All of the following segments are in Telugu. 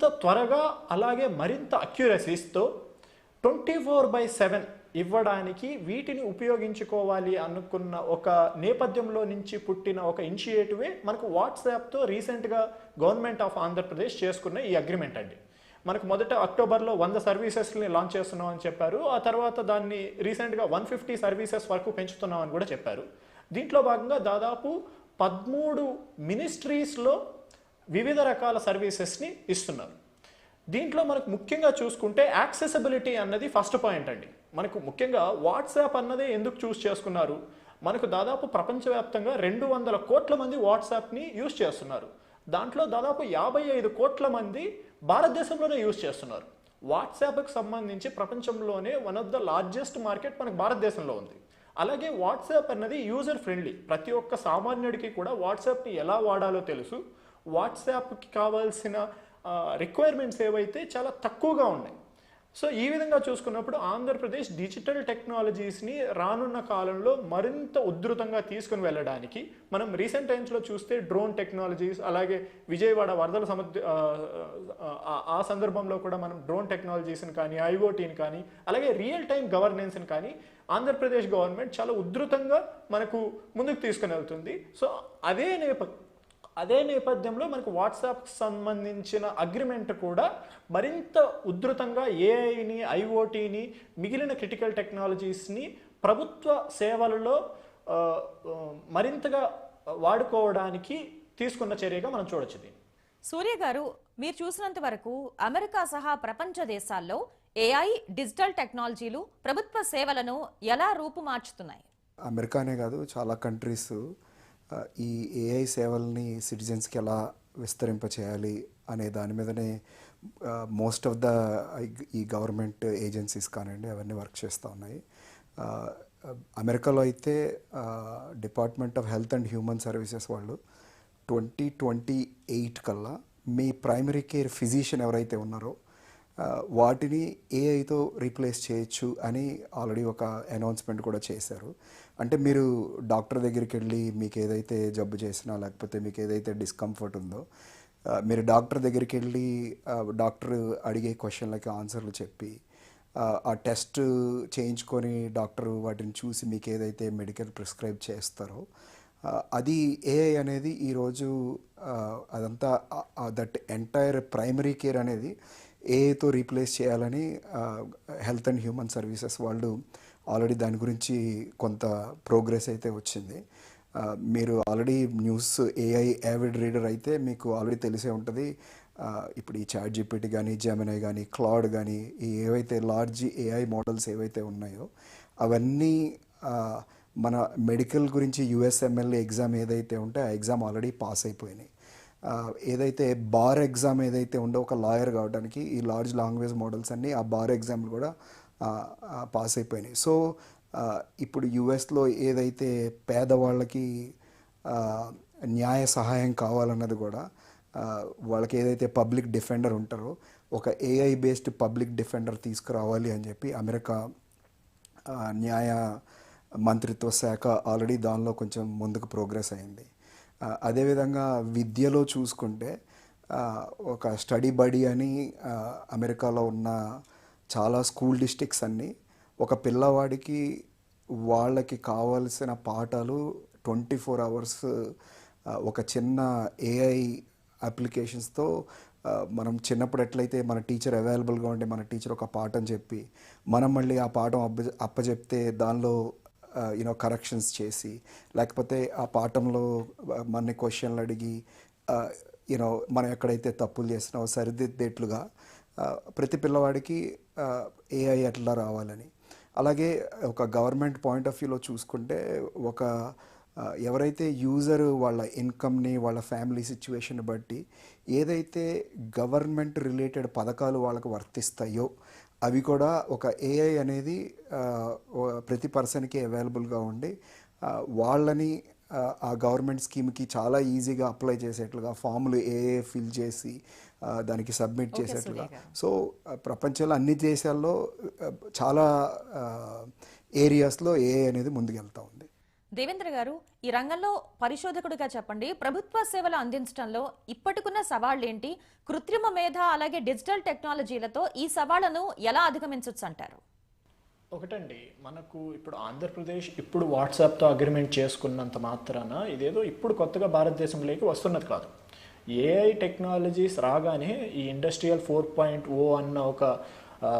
మరింత త్వరగా అలాగే మరింత అక్యురసీస్తో ట్వంటీ ఫోర్ బై సెవెన్ ఇవ్వడానికి వీటిని ఉపయోగించుకోవాలి అనుకున్న ఒక నేపథ్యంలో నుంచి పుట్టిన ఒక ఇనిషియేటివే మనకు వాట్సాప్తో రీసెంట్గా గవర్నమెంట్ ఆఫ్ ఆంధ్రప్రదేశ్ చేసుకున్న ఈ అగ్రిమెంట్ అండి. మనకు మొదట అక్టోబర్లో వంద సర్వీసెస్ని లాంచ్ చేస్తున్నాం అని చెప్పారు. ఆ తర్వాత దాన్ని రీసెంట్గా వన్ ఫిఫ్టీ సర్వీసెస్ వరకు పెంచుతున్నాం అని కూడా చెప్పారు. దీంట్లో భాగంగా దాదాపు పదమూడు మినిస్ట్రీస్లో వివిధ రకాల సర్వీసెస్ని ఇస్తున్నారు. దీంట్లో మనకు ముఖ్యంగా చూసుకుంటే యాక్సెసిబిలిటీ అన్నది ఫస్ట్ పాయింట్ అండి. మనకు ముఖ్యంగా వాట్సాప్ అన్నదే ఎందుకు చూస్ చేసుకున్నారు? మనకు దాదాపు ప్రపంచవ్యాప్తంగా రెండు వందల కోట్ల మంది వాట్సాప్ని యూస్ చేస్తున్నారు. దాంట్లో దాదాపు యాభై ఐదు కోట్ల మంది భారతదేశంలోనే యూస్ చేస్తున్నారు. వాట్సాప్కి సంబంధించి ప్రపంచంలోనే one of the largest market మనకు భారతదేశంలో ఉంది. అలాగే వాట్సాప్ అన్నది యూజర్ ఫ్రెండ్లీ ప్రతి ఒక్క సామాన్యుడికి కూడా వాట్సాప్ని ఎలా వాడాలో తెలుసు. వాట్సాప్కి కావాల్సిన రిక్వైర్మెంట్స్ ఏవైతే చాలా తక్కువగా ఉన్నాయి. సో ఈ విధంగా చూసుకున్నప్పుడు ఆంధ్రప్రదేశ్ డిజిటల్ టెక్నాలజీస్ని రానున్న కాలంలో మరింత ఉధృతంగా తీసుకుని వెళ్ళడానికి మనం రీసెంట్ టైమ్స్లో చూస్తే డ్రోన్ టెక్నాలజీస్ అలాగే విజయవాడ వరదల సముద్ర ఆ, ఆ సందర్భంలో కూడా మనం డ్రోన్ టెక్నాలజీస్ని కానీ ఐఓటీని కానీ అలాగే రియల్ టైం గవర్నెన్స్ని కానీ ఆంధ్రప్రదేశ్ గవర్నమెంట్ చాలా ఉధృతంగా మనకు ముందుకు తీసుకుని వెళ్తుంది. సో అదే నేపథ్యం అదే నేపథ్యంలో మనకు వాట్సాప్కి సంబంధించిన అగ్రిమెంట్ కూడా మరింత ఉధృతంగా ఏఐని ఐఓటీని మిగిలిన క్రిటికల్ టెక్నాలజీస్ని ప్రభుత్వ సేవలలో మరింతగా వాడుకోవడానికి తీసుకున్న చర్యగా మనం చూడొచ్చు దీన్ని. సూర్య గారు మీరు చూసినంత వరకు అమెరికా సహా ప్రపంచ దేశాల్లో ఏఐ డిజిటల్ టెక్నాలజీలు ప్రభుత్వ సేవలను ఎలా రూపుమార్చుతున్నాయి? అమెరికానే కాదు చాలా కంట్రీస్ ఈ ఏఐ సేవల్ని సిటిజన్స్కి ఎలా విస్తరింపచేయాలి అనే దాని మీదనే మోస్ట్ ఆఫ్ ద ఈ గవర్నమెంట్ ఏజెన్సీస్ కానివ్వండి అవన్నీ వర్క్ చేస్తూ ఉన్నాయి. అమెరికాలో అయితే department of health and human services వాళ్ళు ట్వంటీ ట్వంటీ ఎయిట్ కల్లా మీ ప్రైమరీ కేర్ ఫిజిషియన్ ఎవరైతే ఉన్నారో వాటిని ఏఐతో రీప్లేస్ చేయొచ్చు అని ఆల్రెడీ ఒక అనౌన్స్మెంట్ కూడా చేశారు. అంటే మీరు డాక్టర్ దగ్గరికి వెళ్ళి మీకు ఏదైతే జబ్బు చేసినా లేకపోతే మీకు ఏదైతే డిస్కంఫర్ట్ ఉందో మీరు డాక్టర్ దగ్గరికి వెళ్ళి డాక్టర్ అడిగే క్వశ్చన్లకి ఆన్సర్లు చెప్పి ఆ, టెస్ట్ చేయించుకొని డాక్టర్ వాటిని చూసి మీకు ఏదైతే మెడికల్ ప్రిస్క్రైబ్ చేస్తారో అది ఏఐ అనేది ఈరోజు అదంతా దట్ ఎంటైర్ ప్రైమరీ కేర్ అనేది ఏఐతో రీప్లేస్ చేయాలని హెల్త్ అండ్ హ్యూమన్ సర్వీసెస్ వాళ్ళు ఆల్రెడీ దాని గురించి కొంత ప్రోగ్రెస్ అయితే వచ్చింది. మీరు already news AI avid reader అయితే మీకు ఆల్రెడీ తెలిసే ఉంటుంది. ఇప్పుడు ఈ చాట్ జీపీటీ కానీ జెమినై కానీ క్లాడ్ కానీ ఈ ఏవైతే లార్జ్ ఏఐ మోడల్స్ ఏవైతే ఉన్నాయో అవన్నీ మన మెడికల్ గురించి యుఎస్ఎంఎల్ ఎగ్జామ్ ఏదైతే ఉంటే ఆ ఎగ్జామ్ ఆల్రెడీ పాస్ అయిపోయినాయి. ఏదైతే బార్ ఎగ్జామ్ ఏదైతే ఉందో ఒక లాయర్ కావడానికి ఈ లార్జ్ లాంగ్వేజ్ మోడల్స్ అన్నీ ఆ బార్ ఎగ్జామ్లు కూడా పాస్ అయిపోయినాయి. సో ఇప్పుడు యుఎస్లో ఏదైతే పేదవాళ్ళకి న్యాయ సహాయం కావాలన్నది కూడా వాళ్ళకి ఏదైతే పబ్లిక్ డిఫెండర్ ఉంటారో ఒక ఏఐ బేస్డ్ పబ్లిక్ డిఫెండర్ తీసుకురావాలి అని చెప్పి అమెరికా న్యాయ మంత్రిత్వ శాఖ ఆల్రెడీ దానిలో కొంచెం ముందుకు ప్రోగ్రెస్ అయింది. అదేవిధంగా విద్యలో చూసుకుంటే ఒక స్టడీ బడీ అని అమెరికాలో ఉన్న చాలా స్కూల్ డిస్ట్రిక్ట్స్ అన్నీ. ఒక పిల్లవాడికి వాళ్ళకి కావాల్సిన పాఠాలు ట్వంటీ ఫోర్ అవర్స్ ఒక చిన్న ఏఐ అప్లికేషన్స్తో మనం చిన్నప్పుడు ఎట్లయితే మన టీచర్ అవైలబుల్గా ఉంటే మన టీచర్ ఒక పాఠం చెప్పి మనం మళ్ళీ ఆ పాఠం అప్ప అప్పచెప్తే దానిలో యూనో కరెక్షన్స్ చేసి లేకపోతే ఆ పాఠంలో మన క్వశ్చన్లు అడిగి యూనో మనం ఎక్కడైతే తప్పులు చేసినామో సరిదిద్దేట్లుగా ప్రతి పిల్లవాడికి ఏఐ ఎట్లా రావాలని. అలాగే ఒక గవర్నమెంట్ పాయింట్ ఆఫ్ వ్యూలో చూసుకుంటే ఒక ఎవరైతే యూజర్ వాళ్ళ ఇన్కమ్ని వాళ్ళ ఫ్యామిలీ సిచ్యువేషన్ బట్టి ఏదైతే గవర్నమెంట్ రిలేటెడ్ పథకాలు వాళ్ళకు వర్తిస్తాయో అవి కూడా ఒక ఏఐ అనేది ప్రతి పర్సన్కి అవైలబుల్గా ఉండి వాళ్ళని ఆ, గవర్నమెంట్ స్కీమ్కి చాలా ఈజీగా అప్లై చేసేట్లుగా ఫామ్లు ఏఏ ఫిల్ చేసి దానికి సబ్మిట్ చేసేట్లుగా. సో ప్రపంచంలో అన్ని దేశాల్లో చాలా ఏరియాస్లో ఏఐ అనేది ముందుకెళ్తా ఉంది. దేవేంద్ర గారు ఈ రంగంలో పరిశోధకుడిగా చెప్పండి. ప్రభుత్వ సేవలు అందించడంలో ఇప్పటికున్న సవాళ్ళేంటి? కృత్రిమ మేధ అలాగే డిజిటల్ టెక్నాలజీలతో ఈ సవాళ్ళను ఎలా అధిగమించవచ్చు అంటారు? ఒకటండి మనకు ఇప్పుడు ఆంధ్రప్రదేశ్ ఇప్పుడు వాట్సాప్తో అగ్రిమెంట్ చేసుకున్నంత మాత్రాన ఇదేదో ఇప్పుడు కొత్తగా భారతదేశంలోకి వస్తున్నది కాదు. ఏఐ టెక్నాలజీస్ రాగానే ఈ ఇండస్ట్రియల్ ఫోర్ పాయింట్ ఓ అన్న ఒక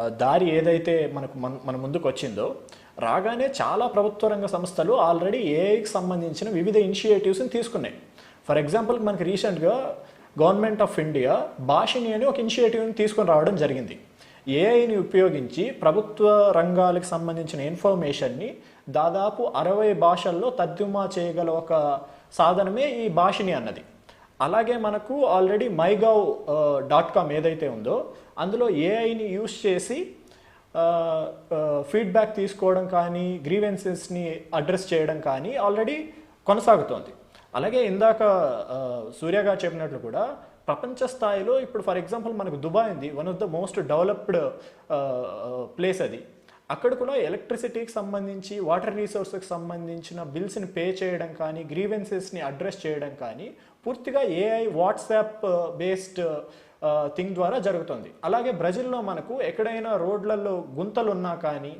దారి ఏదైతే మనకు మన మన ముందుకు వచ్చిందో రాగానే చాలా ప్రభుత్వ రంగ సంస్థలు ఆల్రెడీ ఏఐకి సంబంధించిన వివిధ ఇనిషియేటివ్స్ని తీసుకున్నాయి. ఫర్ ఎగ్జాంపుల్ మనకి రీసెంట్గా గవర్నమెంట్ ఆఫ్ ఇండియా భాషిని అని ఒక ఇనిషియేటివ్ని తీసుకొని రావడం జరిగింది. ఏఐని ఉపయోగించి ప్రభుత్వ రంగాలకు సంబంధించిన ఇన్ఫర్మేషన్ని దాదాపు అరవై భాషల్లో తర్జుమా చేయగల ఒక సాధనమే ఈ భాషిని అన్నది. అలాగే మనకు ఆల్రెడీ మైగావ్ డాట్ కామ్ ఏదైతే ఉందో అందులో ఏఐని యూస్ చేసి ఫీడ్బ్యాక్ తీసుకోవడం కానీ గ్రీవెన్సెస్ని అడ్రస్ చేయడం కానీ ఆల్రెడీ కొనసాగుతోంది. అలాగే ఇందాక సూర్యగా చెప్పినట్లు కూడా ప్రపంచ స్థాయిలో ఇప్పుడు ఫర్ ఎగ్జాంపుల్ మనకు దుబాయ్ ఉంది one of the most developed place అది. అక్కడ కూడా ఎలక్ట్రిసిటీకి సంబంధించి వాటర్ రీసోర్సెస్కి సంబంధించిన బిల్స్ని పే చేయడం కానీ గ్రీవెన్సెస్ని అడ్రస్ చేయడం కానీ పూర్తిగా ఏఐ వాట్సాప్ బేస్డ్ థింగ్ ద్వారా జరుగుతుంది. అలాగే బ్రెజిల్లో మనకు ఎక్కడైనా రోడ్లలో గుంతలు ఉన్నా కానీ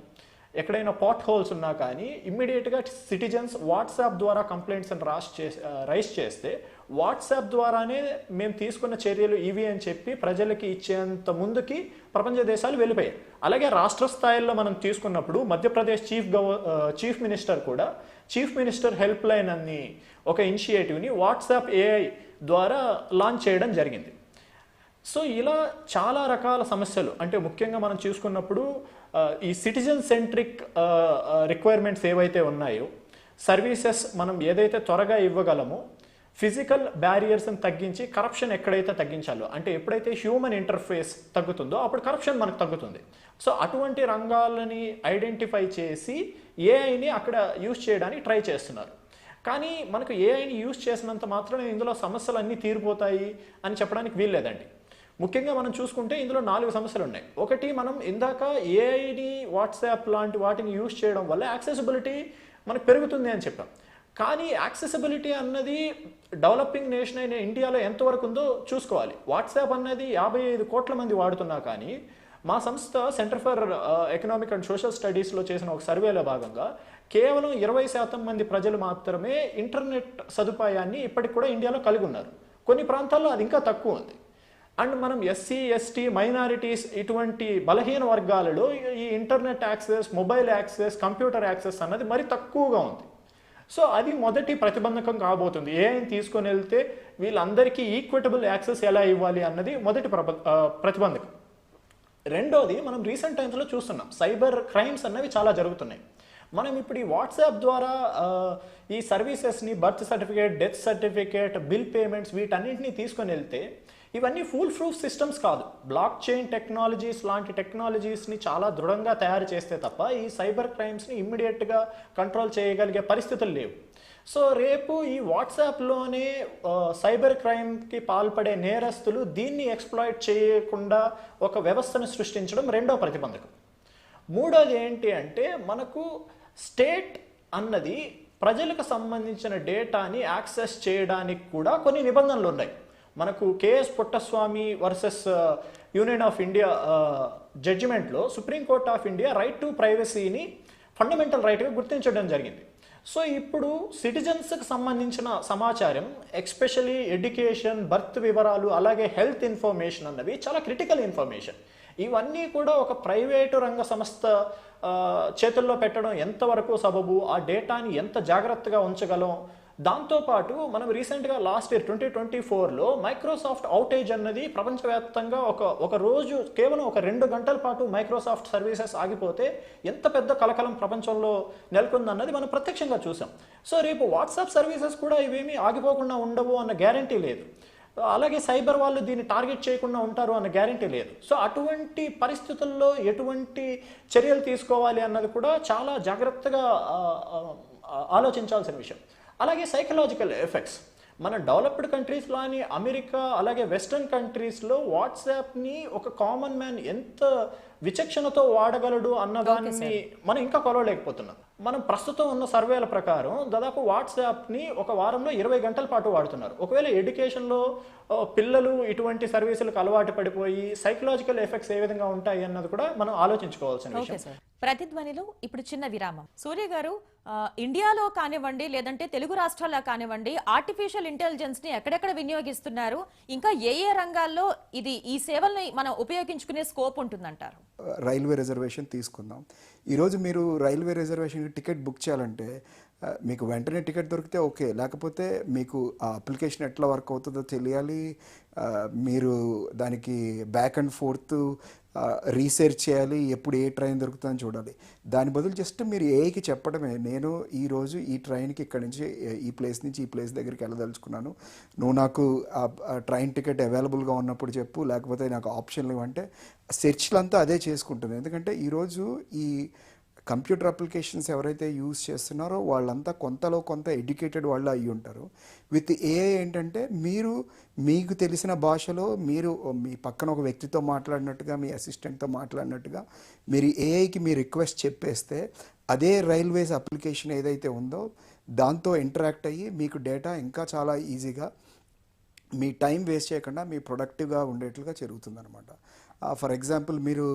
ఎక్కడైనా పాట్ హోల్స్ ఉన్నా కానీ ఇమ్మీడియట్గా సిటిజన్స్ వాట్సాప్ ద్వారా కంప్లైంట్స్ అని రాస్ చే రైస్ చేస్తే వాట్సాప్ ద్వారానే మేము తీసుకున్న చర్యలు ఇవి అని చెప్పి ప్రజలకి ఇచ్చేంత ముందుకి ప్రపంచ దేశాలు వెళ్ళిపోయాయి. అలాగే రాష్ట్ర స్థాయిలో మనం తీసుకున్నప్పుడు Madhya Pradesh chief gov uh, chief minister కూడా చీఫ్ మినిస్టర్ హెల్ప్ లైన్ అని ఒక ఇనిషియేటివ్ని వాట్సాప్ ఏఐ ద్వారా లాంచ్ చేయడం జరిగింది. సో ఇలా చాలా రకాల సమస్యలు అంటే ముఖ్యంగా మనం చూసుకున్నప్పుడు ఈ సిటిజన్ సెంట్రిక్ రిక్వైర్మెంట్స్ ఏవైతే ఉన్నాయో సర్వీసెస్ మనం ఏదైతే త్వరగా ఇవ్వగలమో ఫిజికల్ బ్యారియర్స్ని తగ్గించి కరప్షన్ ఎక్కడైతే తగ్గించాలో అంటే ఎప్పుడైతే హ్యూమన్ ఇంటర్ఫేస్ తగ్గుతుందో అప్పుడు కరప్షన్ మనకు తగ్గుతుంది. సో అటువంటి రంగాలని ఐడెంటిఫై చేసి ఏఐని అక్కడ యూజ్ చేయడానికి ట్రై చేస్తున్నారు. కానీ మనకు ఏఐని యూజ్ చేసినంత మాత్రమే ఇందులో సమస్యలు అన్నీ తీరిపోతాయి అని చెప్పడానికి వీల్లేదండి. ముఖ్యంగా మనం చూసుకుంటే ఇందులో నాలుగు సమస్యలు ఉన్నాయి. ఒకటి మనం ఇందాక ఏఐని వాట్సాప్ లాంటి వాటిని యూజ్ చేయడం వల్ల యాక్సెసిబిలిటీ మనకు పెరుగుతుంది అని చెప్పాం. కానీ యాక్సెసిబిలిటీ అన్నది డెవలపింగ్ నేషన్ అయిన ఇండియాలో ఎంతవరకు ఉందో చూసుకోవాలి. వాట్సాప్ అన్నది యాభై ఐదు కోట్ల మంది వాడుతున్నా కానీ మా సంస్థ centre for economic and social స్టడీస్లో చేసిన ఒక సర్వేలో భాగంగా కేవలం ఇరవై శాతం మంది ప్రజలు మాత్రమే ఇంటర్నెట్ సదుపాయాన్ని ఇప్పటికి కూడా ఇండియాలో కలిగి ఉన్నారు. కొన్ని ప్రాంతాల్లో అది ఇంకా తక్కువ ఉంది. అండ్ మనం ఎస్సీ ఎస్టీ మైనారిటీస్ ఇటువంటి బలహీన వర్గాలలో ఈ internet access mobile access computer access అన్నది మరి తక్కువగా ఉంది. సో అది మొదటి ప్రతిబంధకం కాబోతుంది. ఏఐని తీసుకొని వెళ్తే వీళ్ళందరికీ ఈక్విటబుల్ యాక్సెస్ ఎలా ఇవ్వాలి అన్నది మొదటి ప్రప uh, ప్రతిబంధకం. రెండోది మనం రీసెంట్ టైమ్స్లో చూస్తున్నాం సైబర్ క్రైమ్స్ అన్నవి చాలా జరుగుతున్నాయి. మనం ఇప్పుడు ఈ వాట్సాప్ ద్వారా ఈ సర్వీసెస్ని birth certificate death certificate bill payments వీటన్నింటినీ తీసుకొని వెళ్తే ఇవన్నీ ఫుల్ ప్రూఫ్ సిస్టమ్స్ కాదు. బ్లాక్ చైన్ టెక్నాలజీస్ లాంటి టెక్నాలజీస్ని చాలా దృఢంగా తయారు చేస్తే తప్ప ఈ సైబర్ క్రైమ్స్ని ఇమ్మీడియట్గా కంట్రోల్ చేయగలిగే పరిస్థితులు లేవు. సో రేపు ఈ వాట్సాప్లోనే సైబర్ క్రైమ్కి పాల్పడే నేరస్తులు దీన్ని ఎక్స్ప్లాయిట్ చేయకుండా ఒక వ్యవస్థను సృష్టించడం రెండో ప్రతిబంధకం. మూడోది ఏంటి అంటే మనకు స్టేట్ అన్నది ప్రజలకు సంబంధించిన డేటాని యాక్సెస్ చేయడానికి కూడా కొన్ని నిబంధనలు ఉన్నాయి. మనకు KS Puttaswamy versus union of India జడ్జిమెంట్లో supreme court of India right to ప్రైవసీని fundamental రైట్గా గుర్తించడం జరిగింది. సో ఇప్పుడు సిటిజన్స్కి సంబంధించిన సమాచారం ఎక్స్పెషలీ ఎడ్యుకేషన్ బర్త్ వివరాలు అలాగే హెల్త్ ఇన్ఫర్మేషన్ అన్నవి చాలా క్రిటికల్ ఇన్ఫర్మేషన్. ఇవన్నీ కూడా ఒక ప్రైవేటు రంగ సంస్థ చేతుల్లో పెట్టడం ఎంతవరకు సబబు ఆ డేటాని ఎంత జాగ్రత్తగా ఉంచగలం దాంతోపాటు మనం రీసెంట్గా లాస్ట్ ఇయర్ ట్వంటీ ట్వంటీ ఫోర్లో మైక్రోసాఫ్ట్ అవుటేజ్ అన్నది ప్రపంచవ్యాప్తంగా ఒక ఒక రోజు కేవలం ఒక రెండు గంటల పాటు మైక్రోసాఫ్ట్ సర్వీసెస్ ఆగిపోతే ఎంత పెద్ద కలకలం ప్రపంచంలో నెలకొందన్నది మనం ప్రత్యక్షంగా చూసాం. సో రేపు వాట్సాప్ సర్వీసెస్ కూడా ఇవేమీ ఆగిపోకుండా ఉండవు అన్న గ్యారంటీ లేదు. అలాగే సైబర్ వాళ్ళు దీన్ని టార్గెట్ చేయకుండా ఉంటారు అన్న గ్యారంటీ లేదు. సో అటువంటి పరిస్థితుల్లో ఎటువంటి చర్యలు తీసుకోవాలి అన్నది కూడా చాలా జాగ్రత్తగా ఆలోచించాల్సిన విషయం. అలాగే సైకలాజికల్ ఎఫెక్ట్స్ మన డెవలప్డ్ కంట్రీస్లోని అమెరికా అలాగే వెస్ట్రన్ కంట్రీస్లో వాట్సాప్ని ఒక కామన్ మ్యాన్ ఎంత విచక్షణతో వాడగలడు అన్నదాన్ని మనం ఇంకా కొలవలేకపోతున్నాం మనం ప్రస్తుతం ఉన్న సర్వేల ప్రకారం దాదాపు వాట్సాప్ని ఒక వారంలో ఇరవై గంటల పాటు వాడుతున్నారు. ఒకవేళ ఎడ్యుకేషన్లో పిల్లలు ఇటువంటి సర్వీసులకు అలవాటు పడిపోయి సైకలాజికల్ ఎఫెక్ట్స్ ఏ విధంగా ఉంటాయి అన్నది కూడా మనం ఆలోచించుకోవాల్సిన విషయం. ప్రతిధ్వనిలో ఇప్పుడు చిన్న విరామం. సూర్య గారు ఇండియాలో కానివ్వండి లేదంటే తెలుగు రాష్ట్రాల్లో కానివ్వండి ఆర్టిఫిషియల్ ఇంటెలిజెన్స్ని ఎక్కడెక్కడ వినియోగిస్తున్నారు? ఇంకా ఏ ఏ రంగాల్లో ఇది ఈ సేవల్ని మనం ఉపయోగించుకునే స్కోప్ ఉంటుందంటారు? రైల్వే రిజర్వేషన్ తీసుకుందాం. ఈరోజు మీరు రైల్వే రిజర్వేషన్కి టికెట్ బుక్ చేయాలంటే మీకు వెంటనే టికెట్ దొరికితే ఓకే. లేకపోతే మీకు ఆ అప్లికేషన్ ఎట్లా వర్క్ అవుతుందో తెలియాలి. మీరు దానికి బ్యాక్ అండ్ ఫోర్త్ రీసెర్చ్ చేయాలి. ఎప్పుడు ఏ ట్రైన్ దొరుకుతుందని చూడాలి. దాని బదులు జస్ట్ మీరు ఏఐకి చెప్పడమే. నేను ఈరోజు ఈ ట్రైన్కి ఇక్కడ నుంచి ఈ ప్లేస్ నుంచి ఈ ప్లేస్ దగ్గరికి వెళ్ళదలుచుకున్నాను. నువ్వు నాకు ట్రైన్ టికెట్ అవైలబుల్గా ఉన్నప్పుడు చెప్పు. లేకపోతే నాకు ఆప్షన్లు ఇవ్వంటే సెర్చ్లు అంతా అదే చేసుకుంటుంది. ఎందుకంటే ఈరోజు ఈ కంప్యూటర్ అప్లికేషన్స్ ఎవరైతే యూజ్ చేస్తున్నారో వాళ్ళంతా కొంతలో కొంత ఎడ్యుకేటెడ్ వాళ్ళు అయ్యి ఉంటారు. విత్ ఏఐ ఏంటంటే మీరు మీకు తెలిసిన భాషలో మీరు మీ పక్కన ఒక వ్యక్తితో మాట్లాడినట్టుగా మీ అసిస్టెంట్తో మాట్లాడినట్టుగా మీరు ఏఐకి మీ రిక్వెస్ట్ చెప్పేస్తే అదే రైల్వేస్ అప్లికేషన్ ఏదైతే ఉందో దాంతో ఇంటరాక్ట్ అయ్యి మీకు డేటా ఇంకా చాలా ఈజీగా మీ టైం వేస్ట్ చేయకుండా మీ ప్రొడక్టివ్గా ఉండేట్లుగా జరుగుతుందనమాట ఫర్ ఎగ్జాంపుల్ మీరు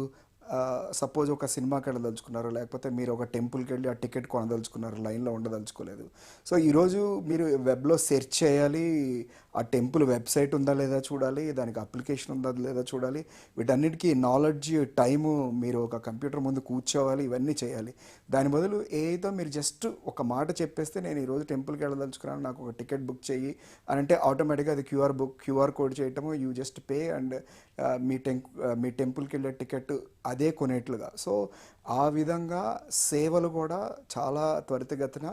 సపోజ్ ఒక సినిమాకి వెళ్ళదలుచుకున్నారు లేకపోతే మీరు ఒక టెంపుల్కి వెళ్ళి ఆ టికెట్ కొనదలుచుకున్నారు? లైన్లో ఉండదలుచుకోలేదు. సో ఈరోజు మీరు వెబ్లో సెర్చ్ చేయాలి ఆ టెంపుల్ వెబ్సైట్ ఉందా లేదా చూడాలి దానికి అప్లికేషన్ ఉందా లేదా చూడాలి వీటన్నిటికీ నాలెడ్జ్ టైము మీరు ఒక కంప్యూటర్ ముందు కూర్చోవాలి ఇవన్నీ చేయాలి. దాని బదులు ఏదో మీరు జస్ట్ ఒక మాట చెప్పేస్తే నేను ఈరోజు టెంపుల్కి వెళ్ళదలుచుకున్నాను నాకు ఒక టికెట్ బుక్ చెయ్యి అని అంటే ఆటోమేటిక్గా అది క్యూఆర్ బుక్ క్యూఆర్ కోడ్ చేయటము యూ జస్ట్ పే అండ్ మీ టెం మీ టెంపుల్కి వెళ్ళే టికెట్ అదే కొనేట్లుగా. సో ఆ విధంగా సేవలు కూడా చాలా త్వరితగతిన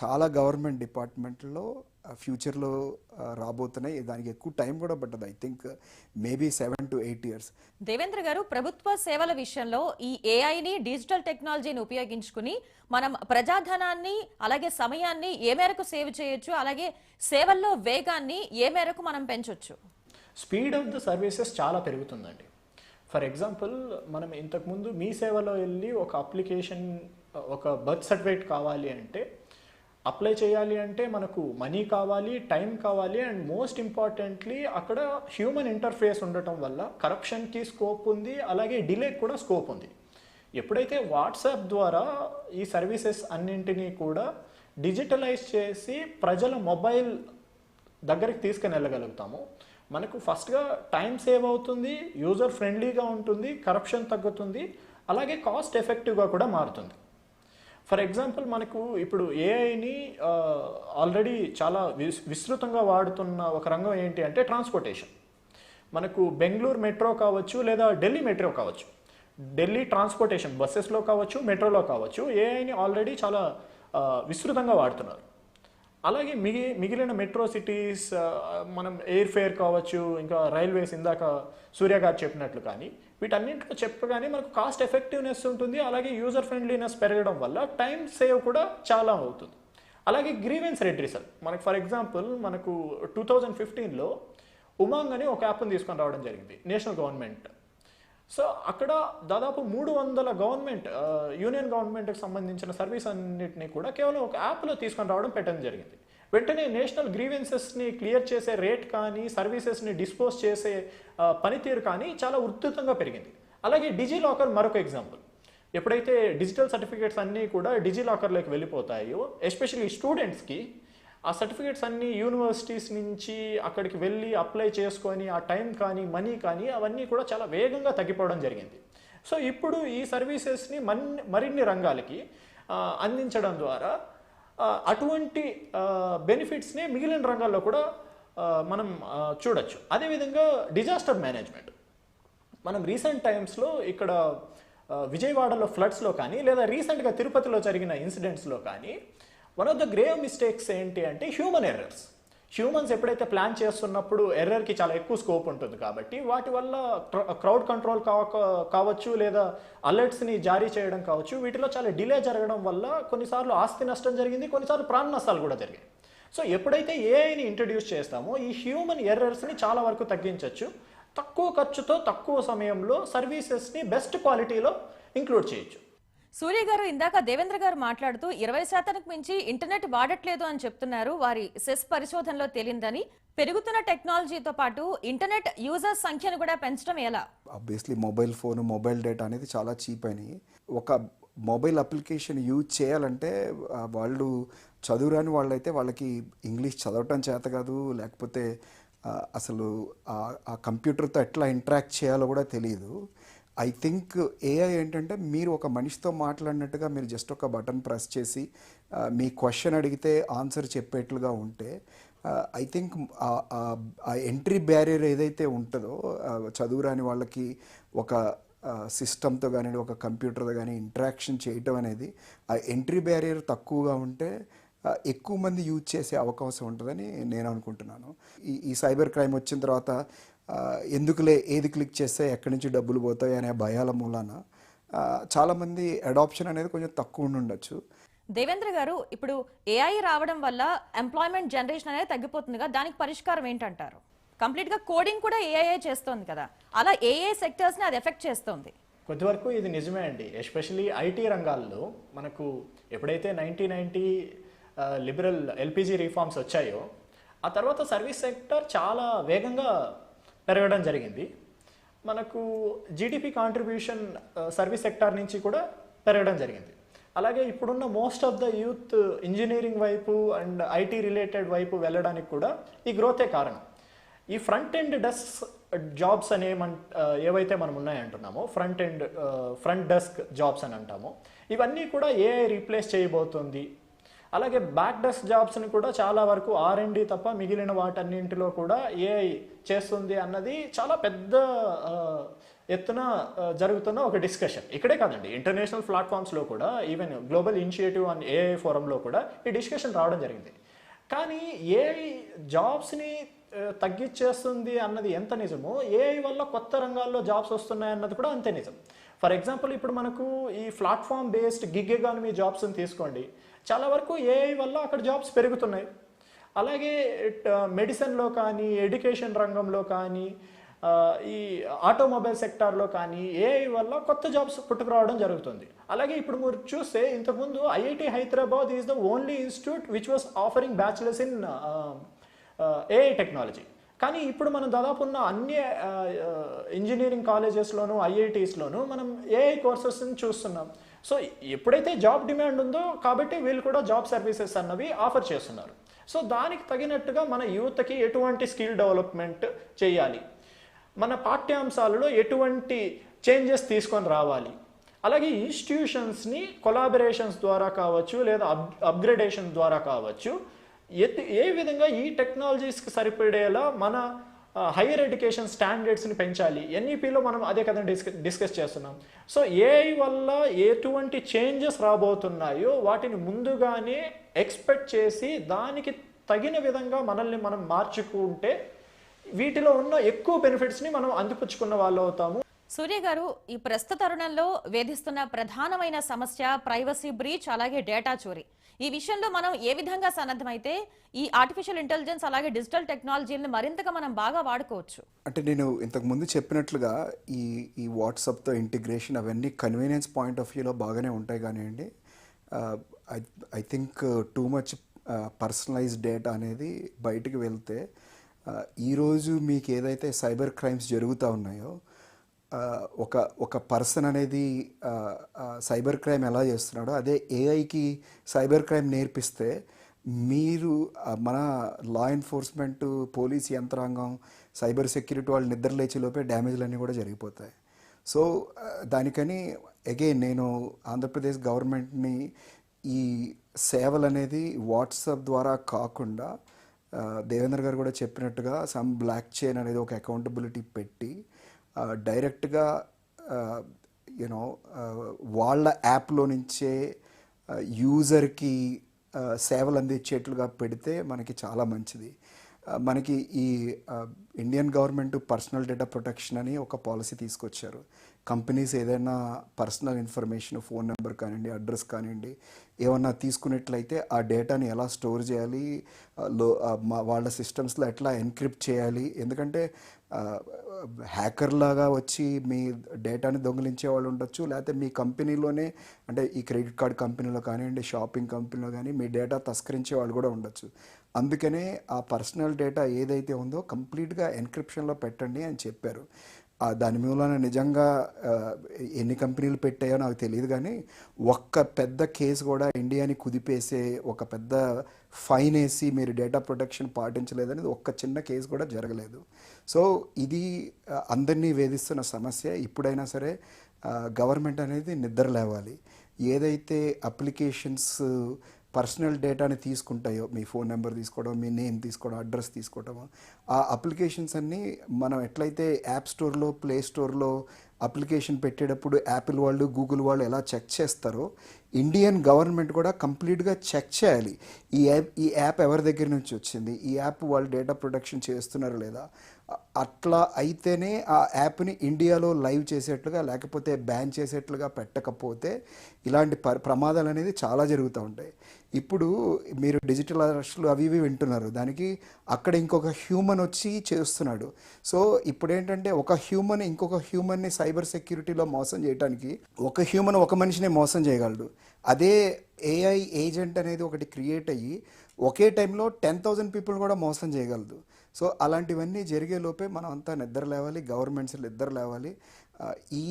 చాలా గవర్నమెంట్ డిపార్ట్మెంట్లో ఫ్యూచర్లో రాబోతున్నాయి. దానికి ఎక్కువ టైం కూడా పట్టదు. I think maybe seven to eight years. Devendra గారు ప్రభుత్వ సేవల విషయంలో ఈ ఏఐని డిజిటల్ టెక్నాలజీని ఉపయోగించుకుని మనం ప్రజాధనాన్ని అలాగే సమయాన్ని ఏ మేరకు సేవ్ చేయొచ్చు అలాగే సేవల్లో వేగాన్ని ఏ మేరకు మనం పెంచొచ్చు? స్పీడ్ ఆఫ్ ద సర్వీసెస్ చాలా పెరుగుతుందండి. ఫర్ ఎగ్జాంపుల్ మనం ఇంతకుముందు మీ సేవలో వెళ్ళి ఒక అప్లికేషన్ ఒక బర్త్ సర్టిఫికేట్ కావాలి అంటే అప్లై చేయాలి అంటే మనకు మనీ కావాలి టైం కావాలి అండ్ మోస్ట్ ఇంపార్టెంట్లీ అక్కడ హ్యూమన్ ఇంటర్ఫేస్ ఉండటం వల్ల కరప్షన్కి స్కోప్ ఉంది అలాగే డిలే కూడా స్కోప్ ఉంది. ఎప్పుడైతే వాట్సాప్ ద్వారా ఈ సర్వీసెస్ అన్నింటినీ కూడా డిజిటలైజ్ చేసి ప్రజల మొబైల్ దగ్గరికి తీసుకుని వెళ్ళగలుగుతాము. మనకు ఫస్ట్గా టైం సేవ్ అవుతుంది యూజర్ ఫ్రెండ్లీగా ఉంటుంది కరప్షన్ తగ్గుతుంది అలాగే కాస్ట్ ఎఫెక్టివ్గా కూడా మారుతుంది. ఫర్ ఎగ్జాంపుల్ మనకు ఇప్పుడు ఏఐని ఆల్రెడీ చాలా విస్- విస్తృతంగా వాడుతున్న ఒక రంగం ఏంటి అంటే ట్రాన్స్పోర్టేషన్. మనకు బెంగళూరు మెట్రో కావచ్చు లేదా ఢిల్లీ మెట్రో కావచ్చు. ఢిల్లీ ట్రాన్స్పోర్టేషన్ బస్సెస్లో కావచ్చు మెట్రోలో కావచ్చు ఏఐని ఆల్రెడీ చాలా విస్తృతంగా వాడుతున్నారు. అలాగే మిగి మిగిలిన మెట్రో సిటీస్ మనం ఎయిర్ ఫేర్ కావచ్చు ఇంకా రైల్వేస్ ఇందాక సూర్య గారు చెప్పినట్లు కానీ వీటన్నింటిలో చెప్పగానే మనకు కాస్ట్ ఎఫెక్టివ్నెస్ ఉంటుంది. అలాగే యూజర్ ఫ్రెండ్లీనెస్ పెరగడం వల్ల టైం సేవ్ కూడా చాలా అవుతుంది. అలాగే గ్రీవెన్స్ రెడ్రిసల్ మనకు ఫర్ ఎగ్జాంపుల్ మనకు టూ థౌజండ్ ఫిఫ్టీన్లో ఉమాంగ్ అని ఒక యాప్ని తీసుకొని రావడం జరిగింది నేషనల్ గవర్నమెంట్ సో అక్కడ దాదాపు మూడు వందల గవర్నమెంట్ యూనియన్ గవర్నమెంట్కి సంబంధించిన సర్వీస్ అన్నింటినీ కూడా కేవలం ఒక యాప్లో తీసుకొని రావడం పెట్టడం జరిగింది. వెంటనే నేషనల్ గ్రీవెన్సెస్ని క్లియర్ చేసే రేట్ కానీ సర్వీసెస్ని డిస్పోజ్ చేసే పనితీరు కానీ చాలా ఉద్ధృతంగా పెరిగింది. అలాగే డిజీ లాకర్ మరొక ఎగ్జాంపుల్. ఎప్పుడైతే డిజిటల్ సర్టిఫికేట్స్ అన్నీ కూడా డిజీ లాకర్లోకి వెళ్ళిపోతాయో ఎస్పెషల్లీ స్టూడెంట్స్కి ఆ సర్టిఫికేట్స్ అన్నీ యూనివర్సిటీస్ నుంచి అక్కడికి వెళ్ళి అప్లై చేసుకొని ఆ టైం కానీ మనీ కానీ అవన్నీ కూడా చాలా వేగంగా తగ్గిపోవడం జరిగింది. సో ఇప్పుడు ఈ సర్వీసెస్ని మన్ మరిన్ని రంగాలకి అందించడం ద్వారా అటువంటి బెనిఫిట్స్ని మిగిలిన రంగాల్లో కూడా మనం చూడొచ్చు. అదేవిధంగా డిజాస్టర్ మేనేజ్మెంట్. మనం రీసెంట్ టైమ్స్లో ఇక్కడ విజయవాడలో ఫ్లడ్స్లో కానీ లేదా రీసెంట్గా తిరుపతిలో జరిగిన ఇన్సిడెంట్స్లో కానీ one of the grave mistakes ఏంటి అంటే హ్యూమన్ ఎర్రర్స్. హ్యూమన్స్ ఎప్పుడైతే ప్లాన్ చేస్తున్నప్పుడు ఎర్రర్కి చాలా ఎక్కువ స్కోప్ ఉంటుంది కాబట్టి వాటి వల్ల క్రౌడ్ కంట్రోల్ కావచ్చు లేదా అలర్ట్స్ని జారీ చేయడం కావచ్చు వీటిలో చాలా డిలే జరగడం వల్ల కొన్నిసార్లు ఆస్తి నష్టం జరిగింది కొన్నిసార్లు ప్రాణ నష్టాలు కూడా జరిగాయి. సో ఎప్పుడైతే ఏఐని ఇంట్రడ్యూస్ చేస్తామో ఈ హ్యూమన్ ఎర్రర్స్ని చాలా వరకు తగ్గించవచ్చు తక్కువ ఖర్చుతో తక్కువ సమయంలో సర్వీసెస్ని బెస్ట్ క్వాలిటీలో ఇంక్లూడ్ చేయొచ్చు. సూర్య గారు ఇందాక దేవేంద్ర గారు మాట్లాడుతూ ఇరవై శాతానికి మించి ఇంటర్నెట్ వాడట్లేదు అని చెప్తున్నారు. వారి సెస్ పరిశోధనలో తేలిందని పెరుగుతున్న టెక్నాలజీతో పాటు ఇంటర్నెట్ యూజర్స్ సంఖ్యను కూడా పెంచడం ఎలా? Obviously mobile phone mobile data అనేది చాలా చీప్ అయినాయి. ఒక మొబైల్ అప్లికేషన్ యూజ్ చేయాలంటే వాళ్ళు చదువురాని వాళ్ళైతే వాళ్ళకి ఇంగ్లీష్ చదవటం చేత కాదు లేకపోతే అసలు ఆ కంప్యూటర్తో ఎట్లా ఇంటరాక్ట్ చేయాలో కూడా తెలియదు ఐ థింక్ ఏఐ ఏంటంటే మీరు ఒక మనిషితో మాట్లాడినట్టుగా మీరు జస్ట్ ఒక బటన్ ప్రెస్ చేసి మీ క్వశ్చన్ అడిగితే ఆన్సర్ చెప్పేట్లుగా ఉంటే ఐ థింక్ ఆ ఎంట్రీ బ్యారియర్ ఏదైతే ఉంటుందో చదువురాని వాళ్ళకి ఒక సిస్టమ్తో కానీ ఒక కంప్యూటర్తో కానీ ఇంటరాక్షన్ చేయటం అనేది ఆ ఎంట్రీ బ్యారియర్ తక్కువగా ఉంటే ఎక్కువ మంది యూజ్ చేసే అవకాశం ఉంటుందని నేను అనుకుంటున్నాను. ఈ ఈ సైబర్ క్రైమ్ వచ్చిన తర్వాత ఎందుకులే ఏది క్లిక్ చేస్తే ఎక్కడి నుంచి డబ్బులు పోతాయి అనే భయాల మూలాన చాలామంది అడాప్షన్ అనేది కొంచెం తక్కువ ఉండి ఉండొచ్చు. దేవేంద్ర గారు ఇప్పుడు ఏఐ రావడం వల్ల ఎంప్లాయ్మెంట్ జనరేషన్ అనేది తగ్గిపోతుందిగా దానికి పరిష్కారం ఏంటంటారు? కంప్లీట్గా కోడింగ్ కూడా ఏఐ చేస్తోంది కదా అలా ఏఐ సెక్టర్స్ని అది ఎఫెక్ట్ చేస్తోంది. కొద్దివరకు ఇది నిజమే అండి. ఎస్పెషలీ ఐటీ రంగాల్లో మనకు ఎప్పుడైతే nineteen ninety liberal LPG reforms వచ్చాయో ఆ తర్వాత సర్వీస్ సెక్టర్ చాలా వేగంగా పెరగడం జరిగింది. మనకు జీడిపి కాంట్రిబ్యూషన్ సర్వీస్ సెక్టార్ నుంచి కూడా పెరగడం జరిగింది. అలాగే ఇప్పుడున్న most of the youth engineering వైపు అండ్ ఐటీ రిలేటెడ్ వైపు వెళ్ళడానికి కూడా ఈ గ్రోతే కారణం. ఈ ఫ్రంట్ ఎండ్ డెస్క్ జాబ్స్ అనే uh, ఏవైతే మనం ఉన్నాయంటున్నామో front end front desk jobs అని అంటామో. ఇవన్నీ కూడా ఏఐ రీప్లేస్ చేయబోతుంది. అలాగే బ్యాక్ డెస్క్ జాబ్స్ని కూడా చాలా వరకు ఆర్ అండ్ తప్ప మిగిలిన వాటన్నింటిలో కూడా ఏఐ చేస్తుంది అన్నది చాలా పెద్ద ఎత్తున జరుగుతున్న ఒక డిస్కషన్ ఇక్కడే కాదండి ఇంటర్నేషనల్ ప్లాట్ఫామ్స్లో కూడా even global initiative and AI ఫోరంలో కూడా ఈ డిస్కషన్ రావడం జరిగింది. కానీ ఏఐ జాబ్స్ని తగ్గించేస్తుంది అన్నది ఎంత నిజమో ఏఐ వల్ల కొత్త రంగాల్లో జాబ్స్ వస్తున్నాయి అన్నది కూడా అంతే నిజం. ఫర్ ఎగ్జాంపుల్ ఇప్పుడు మనకు ఈ ప్లాట్ఫామ్ బేస్డ్ గిగ్ ఎకానమీ జాబ్స్ని తీసుకోండి. చాలా వరకు ఏఐ వల్ల అక్కడ జాబ్స్ పెరుగుతున్నాయి. అలాగే మెడిసిన్లో కానీ ఎడ్యుకేషన్ రంగంలో కానీ ఈ ఆటోమొబైల్ సెక్టార్లో కానీ ఏఐ వల్ల కొత్త జాబ్స్ పుట్టుకురావడం జరుగుతుంది. అలాగే ఇప్పుడు మీరు చూస్తే ఇంతకుముందు IIT Hyderabad is the only institute which was offering bachelors in AI technology. కానీ ఇప్పుడు మనం దాదాపు ఉన్న అన్ని ఇంజనీరింగ్ కాలేజెస్లోను ఐఐటీస్లోను మనం ఏఐ కోర్సెస్ని చూస్తున్నాం. సో ఎప్పుడైతే జాబ్ డిమాండ్ ఉందో కాబట్టి వీళ్ళు కూడా జాబ్ సర్వీసెస్ అన్నవి ఆఫర్ చేస్తున్నారు. సో దానికి తగినట్టుగా మన యూత్కి ఎటువంటి స్కిల్ డెవలప్మెంట్ చేయాలి. మన పాఠ్యాంశాలలో ఎటువంటి చేంజెస్ తీసుకొని రావాలి. అలాగే ఇన్స్టిట్యూషన్స్ని కొలాబరేషన్స్ ద్వారా కావచ్చు లేదా అప్ అప్గ్రేడేషన్ ద్వారా కావచ్చు ఎత్ ఏ విధంగా ఈ టెక్నాలజీస్కి సరిపడేలా మన హైయర్ ఎడ్యుకేషన్ స్టాండర్డ్స్ని పెంచాలి. ఎన్ఈపిలో మనం అదే కదా డిస్క డిస్కస్ చేస్తున్నాం. సో ఏఐ వల్ల ఎటువంటి చేంజెస్ రాబోతున్నాయో వాటిని ముందుగానే ఎక్స్పెక్ట్ చేసి దానికి తగిన విధంగా మనల్ని మనం మార్చుకుంటే వీటిలో ఉన్న ఎక్కువ బెనిఫిట్స్ని మనం అందిపుచ్చుకున్న వాళ్ళు అవుతాము. సూర్య గారు ఈ ప్రస్తుత తరుణంలో వేధిస్తున్న ప్రధానమైన సమస్య ప్రైవసీ బ్రీచ్ అలాగే డేటా చోరీ. ఈ విషయంలో మనం ఏ విధంగా సన్నద్ధమైతే ఈ ఆర్టిఫిషియల్ ఇంటెలిజెన్స్ అలాగే డిజిటల్ టెక్నాలజీని మరింతగా మనం బాగా వాడుకోవచ్చు? అంటే నేను ఇంతకు ముందు చెప్పినట్లుగా ఈ ఈ వాట్సాప్తో ఇంటిగ్రేషన్ అవన్నీ కన్వీనియన్స్ పాయింట్ ఆఫ్ వ్యూలో బాగానే ఉంటాయి కానివ్వండి. I I think too much personalize data అనేది బయటికి వెళ్తే ఈరోజు మీకు ఏదైతే సైబర్ క్రైమ్స్ జరుగుతూ ఉన్నాయో ఒక ఒక పర్సన్ అనేది సైబర్ క్రైమ్ ఎలా చేస్తున్నాడో అదే ఏఐకి సైబర్ క్రైమ్ నేర్పిస్తే మీరు మన లా ఎన్ఫోర్స్మెంట్ పోలీస్ యంత్రాంగం సైబర్ సెక్యూరిటీ వాళ్ళు నిద్ర లేచే లోపే డ్యామేజ్లన్నీ కూడా జరిగిపోతాయి. సో దానికని అగైన్ నేను ఆంధ్రప్రదేశ్ గవర్నమెంట్ని ఈ సేవలు అనేది వాట్సాప్ ద్వారా కాకుండా దేవేంద్ర గారు కూడా చెప్పినట్టుగా సమ్ బ్లాక్ చైన్ అనేది ఒక అకౌంటబిలిటీ పెట్టి డైరెక్ట్గా యూనో వాళ్ళ యాప్లో నుంచే యూజర్కి సేవలు అందించేట్లుగా పెడితే మనకి చాలా మంచిది. మనకి ఈ Indian government personal data protection అని ఒక పాలసీ తీసుకొచ్చారు. కంపెనీస్ ఏదైనా పర్సనల్ ఇన్ఫర్మేషన్ ఫోన్ నెంబర్ కానివ్వండి అడ్రస్ కానివ్వండి ఏమన్నా తీసుకున్నట్లయితే ఆ డేటాని ఎలా స్టోర్ చేయాలి? లో మా- వాళ్ళ సిస్టమ్స్లో ఎట్లా ఎన్క్రిప్ట్ చేయాలి? ఎందుకంటే హ్యాకర్ లాగా వచ్చి మీ డేటాని దొంగిలించే వాళ్ళు ఉండొచ్చు లేకపోతే మీ కంపెనీలోనే అంటే ఈ క్రెడిట్ కార్డ్ కంపెనీలో కానివ్వండి షాపింగ్ కంపెనీలో కానీ మీ డేటా తస్కరించే వాళ్ళు కూడా ఉండొచ్చు. అందుకనే ఆ పర్సనల్ డేటా ఏదైతే ఉందో కంప్లీట్గా ఎన్క్రిప్షన్లో పెట్టండి అని చెప్పారు. దాని మూలన నిజంగా ఎన్ని కంపెనీలు పెట్టాయో నాకు తెలియదు కానీ ఒక్క పెద్ద కేసు కూడా ఇండియాని కుదిపేసే ఒక పెద్ద ఫైన్ వేసి మీరు డేటా ప్రొటెక్షన్ పాటించలేదనేది ఒక్క చిన్న కేసు కూడా జరగలేదు. సో ఇది అందరినీ వేధిస్తున్న సమస్య. ఇప్పుడైనా సరే గవర్నమెంట్ అనేది నిద్ర లేవాలి. ఏదైతే అప్లికేషన్స్ పర్సనల్ డేటాని తీసుకుంటాయో మీ ఫోన్ నెంబర్ తీసుకోవడం మీ నేమ్ తీసుకోవడం అడ్రస్ తీసుకోవడం ఆ అప్లికేషన్స్ అన్నీ మనం ఎట్లయితే యాప్ స్టోర్లో ప్లే స్టోర్లో అప్లికేషన్ పెట్టేటప్పుడు యాపిల్ వాళ్ళు గూగుల్ వాళ్ళు ఎలా చెక్ చేస్తారో ఇండియన్ గవర్నమెంట్ కూడా కంప్లీట్గా చెక్ చేయాలి. ఈ యాప్ ఈ యాప్ ఎవరి దగ్గర నుంచి వచ్చింది? ఈ యాప్ వాళ్ళు డేటా ప్రొటెక్షన్ చేస్తున్నారు లేదా? అట్లా అయితేనే ఆ యాప్ని ఇండియాలో లైవ్ చేసేట్లుగా లేకపోతే బ్యాన్ చేసేట్లుగా పెట్టకపోతే ఇలాంటి ప ప్రమాదాలు అనేది చాలా జరుగుతూ ఉంటాయి. ఇప్పుడు మీరు డిజిటల్ అరెస్టులు అవి ఇవి వింటున్నారు. దానికి అక్కడ ఇంకొక హ్యూమన్ వచ్చి చేస్తున్నాడు. సో ఇప్పుడు ఏంటంటే ఒక హ్యూమన్ ఇంకొక హ్యూమన్ని సైబర్ సెక్యూరిటీలో మోసం చేయడానికి ఒక హ్యూమన్ ఒక మనిషిని మోసం చేయగలడు. అదే ఏఐ ఏజెంట్ అనేది ఒకటి క్రియేట్ అయ్యి ఒకే టైంలో టెన్ థౌజండ్ పీపుల్ కూడా మోసం చేయగలదు. సో అలాంటివన్నీ జరిగే లోపే మనం అంతా నిద్ర లేవాలి గవర్నమెంట్స్ నిద్ర లేవాలి. ఈ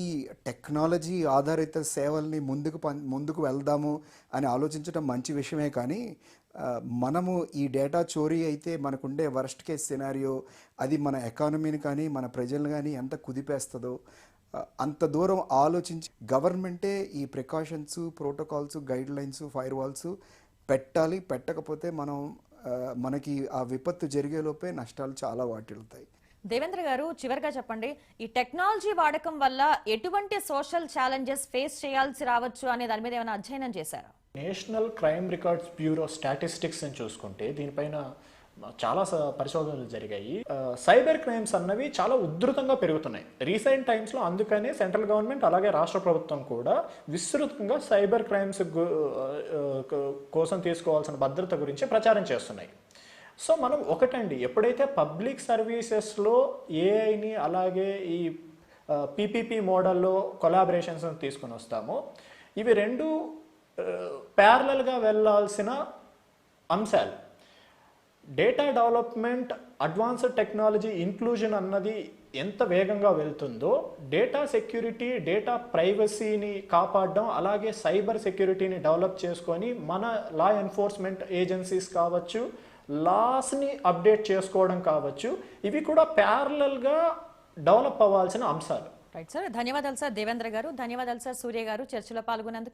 టెక్నాలజీ ఆధారిత సేవల్ని ముందుకు పం- ముందుకు వెళ్దాము అని ఆలోచించడం మంచి విషయమే కానీ మనము ఈ డేటా చోరీ అయితే మనకుండే వరస్ట్ కేస్ సినారియో అది మన ఎకానమీని కానీ మన ప్రజలను కానీ ఎంత కుదిపేస్తుందో అంత దూరం ఆలోచించి గవర్నమెంటే ఈ precautions protocols guidelines firewalls పెట్టాలి. పెట్టకపోతే మనం మనకి ఆ విపత్తు జరిగేలోపే నష్టాలు చాలా వాటిల్తాయి దేవేంద్ర గారు చివరిగా చెప్పండి ఈ టెక్నాలజీ వాడకం వల్ల ఎటువంటి సోషల్ ఛాలెంజెస్ ఫేస్ చేయాల్సి రావచ్చు అనే దాని మీద ఏమైనా అధ్యయనం చేశారా? National crime records bureau statistics అని చూసుకుంటే దీనిపైన చాలా పరిశోధనలు జరిగాయి. సైబర్ క్రైమ్స్ అన్నవి చాలా ఉధృతంగా పెరుగుతున్నాయి. రీసెంట్ టైమ్స్లో అందుకనే సెంట్రల్ గవర్నమెంట్ అలాగే రాష్ట్ర ప్రభుత్వం కూడా విస్తృతంగా సైబర్ క్రైమ్స్ కోసం తీసుకోవాల్సిన భద్రత గురించి ప్రచారం చేస్తున్నాయి. సో మనం ఒకటండి ఎప్పుడైతే పబ్లిక్ సర్వీసెస్లో ఏఐని అలాగే ఈ పీపీపీ మోడల్లో కొలాబరేషన్స్ తీసుకొని వస్తామో ఇవి రెండు ప్యారలల్గా వెళ్ళాల్సిన అంశాలు. Data development advanced technology inclusion అన్నది ఎంత వేగంగా వెళ్తుందో డేటా సెక్యూరిటీ డేటా ప్రైవసీని కాపాడడం అలాగే సైబర్ సెక్యూరిటీని డెవలప్ చేసుకొని మన లా ఎన్ఫోర్స్మెంట్ ఏజెన్సీస్ కావచ్చు లాస్ని అప్డేట్ చేసుకోవడం కావచ్చు. ఇవి కూడా ప్యారలల్గా డెవలప్ అవ్వాల్సిన అంశాలు. రైట్ సార్ ధన్యవాదాలు సార్ దేవేంద్ర గారు ధన్యవాదాలు సార్ సూర్య గారు చర్చలో పాల్గొన్నందుకు.